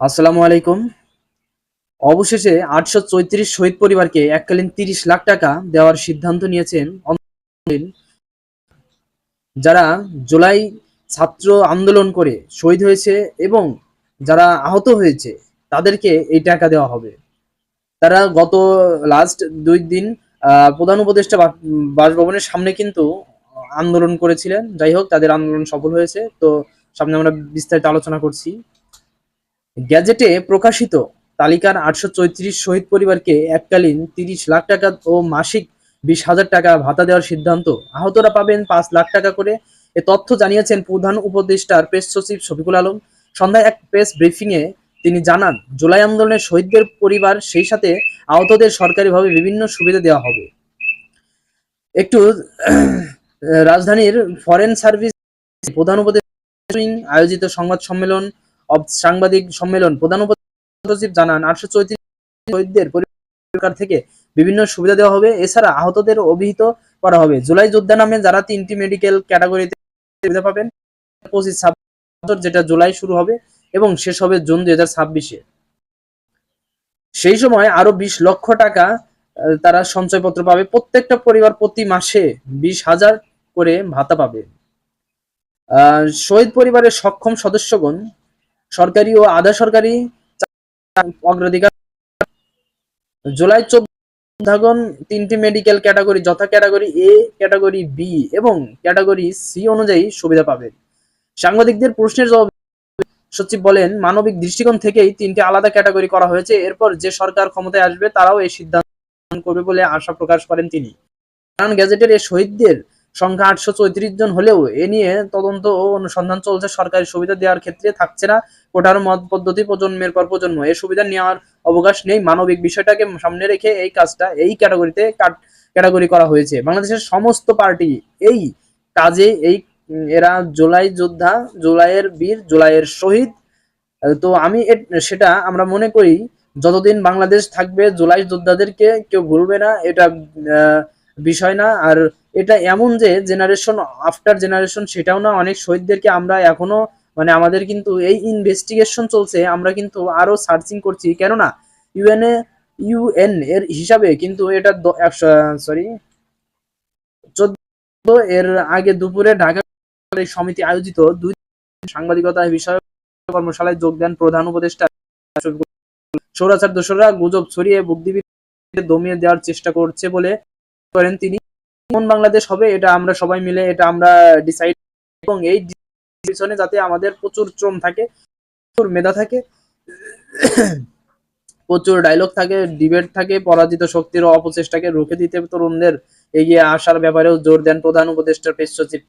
আসসালামু আলাইকুম। অবশেষে আটশো চৌত্রিশ শহীদ পরিবারকে এককালীন তিরিশ লাখ টাকা দেওয়ার সিদ্ধান্ত নিয়েছেন যারা জুলাই ছাত্র আন্দোলন করে শহীদ হয়েছে এবং যারা আহত হয়েছে, তাদেরকে এই টাকা দেওয়া হবে। তারা গত লাস্ট দুই দিন প্রধান উপদেষ্টা বাসভবনের সামনে কিন্তু আন্দোলন করেছিলেন। যাই হোক, তাদের আন্দোলন সফল হয়েছে। তো সামনে আমরা বিস্তারিত আলোচনা করছি। গ্যাজেটে প্রকাশিত তালিকার আটশো চৌত্রিশ শহীদ পরিবারকে এককালীন তিরিশ লাখ টাকা ও মাসিক বিশ হাজার টাকা ভাতা দেওয়ার সিদ্ধান্ত। আহতরা পাবেন পাঁচ লাখ টাকা করে। এ তথ্য জানিয়েছেন প্রধান উপদেষ্টার প্রেস সচিব শফিকুল আলম। সন্ধ্যায় এক প্রেস ব্রিফিংয়ে তিনি জানান, জুলাই আন্দোলনের শহীদদের পরিবার সেই সাথে আহতদের সরকারিভাবে বিভিন্ন সুবিধা দেওয়া হবে। একটু রাজধানীর ফরেন সার্ভিস প্রধান উপদেষ্টা আয়োজিত সংবাদ সম্মেলন সাংবাদিক সম্মেলন প্রধান উপসচিব জানান আটশো চৌত্রিশ শহীদদের পরিবার থেকে বিভিন্ন সুবিধা দেওয়া হবে। এছাড়া আহতদের অভিহিত করা হবে। জুলাই যোদ্ধা নামে যারা তিনটি মেডিকেল ক্যাটাগরিতে সুবিধা পাবেন পঁচিশ ছাব্বিশ যেটা জুলাই শুরু হবে এবং শেষ হবে জুন দুই হাজার ছাব্বিশে। সেই সময় আরও বিশ লক্ষ টাকা তারা সঞ্চয়পত্র পাবে। প্রত্যেকটা পরিবার প্রতি মাসে বিশ হাজার করে ভাতা পাবে। আহ, শহীদ পরিবারের সক্ষম সদস্যগণ সরকারি ও আধা সরকারি অগ্রাধিকার। জুলাই চোদ্দাগণ তিনটি মেডিকেল ক্যাটাগরি যথা ক্যাটাগরি এ ক্যাটাগরি বি এবং ক্যাটাগরি সি অনুযায়ী সুবিধা পাবেন সাংবাদিকদের প্রশ্নের জবাব সচিব বলেন, মানবিক দৃষ্টিকোণ থেকেই তিনটি আলাদা ক্যাটাগরি করা হয়েছে। এরপর যে সরকার ক্ষমতায় আসবে, তারাও এই সিদ্ধান্ত করবে বলে আশা প্রকাশ করেন তিনি। কারণ গ্যাজেটের এই শহীদদের সংখ্যা আটশো চৌত্রিশ জন হলেও এ নিয়ে তদন্ত ও অনুসন্ধান চলছে। সরকারি সুবিধা দেওয়ার ক্ষেত্রে থাকছে না কোটার মত পদ্ধতি প্রজন্মের পর প্রজন্ম। এই সুবিধা নেওয়ার অবকাশ নেই। মানবিক বিষয়টাকে সামনে রেখে এই কাজটা এই ক্যাটাগরিতে ক্যাটাগরি করা হয়েছে। বাংলাদেশের সমস্ত পার্টি এই কাজে এই এরা জুলাই যোদ্ধা, জুলাইয়ের বীর, জুলাইয়ের শহীদ। তো আমি সেটা আমরা মনে করি, যতদিন বাংলাদেশ থাকবে, জুলাই যোদ্ধাদেরকে কেউ ভুলবে না, এটা বিষয় না। আর এটা এমন যে জেনারেশন আফটার জেনারেশন সেটাও না, অনেক শহীদদেরকে আমরা এখনও মানে আমাদের কিন্তু এই ইনভেস্টিগেশন চলছে, আমরা কিন্তু আরও সার্চিং করছি। কেননা ইউএনএ ইউএন এর হিসাবে কিন্তু এটা সরি চোদ্দ এর আগে দুপুরে ঢাকা সমিতি আয়োজিত দুই সাংবাদিকতা বিষয়ক কর্মশালায় যোগ দেন প্রধান উপদেষ্টা সৌরাচার দোসররা গুজব ছড়িয়ে বুদ্ধিবৃত্তিকে দমিয়ে দেওয়ার চেষ্টা করছে বলে করেন তিনি। কোন বাংলাদেশ হবে, এটা আমরা সবাই মিলে, এটা আমরা ডিসাইড এবং এই ডিসিশনে যাতে আমাদের প্রচুর শ্রম থাকে, প্রচুর মেধা থাকে, প্রচুর ডায়লগ থাকে ডিবেট থাকে, পরাজিত শক্তির অপচেষ্টাকে রুখে দিতে তরুণদের এগিয়ে আসার ব্যাপারেও জোর দেন প্রধান উপদেষ্টার পেশ সচিব।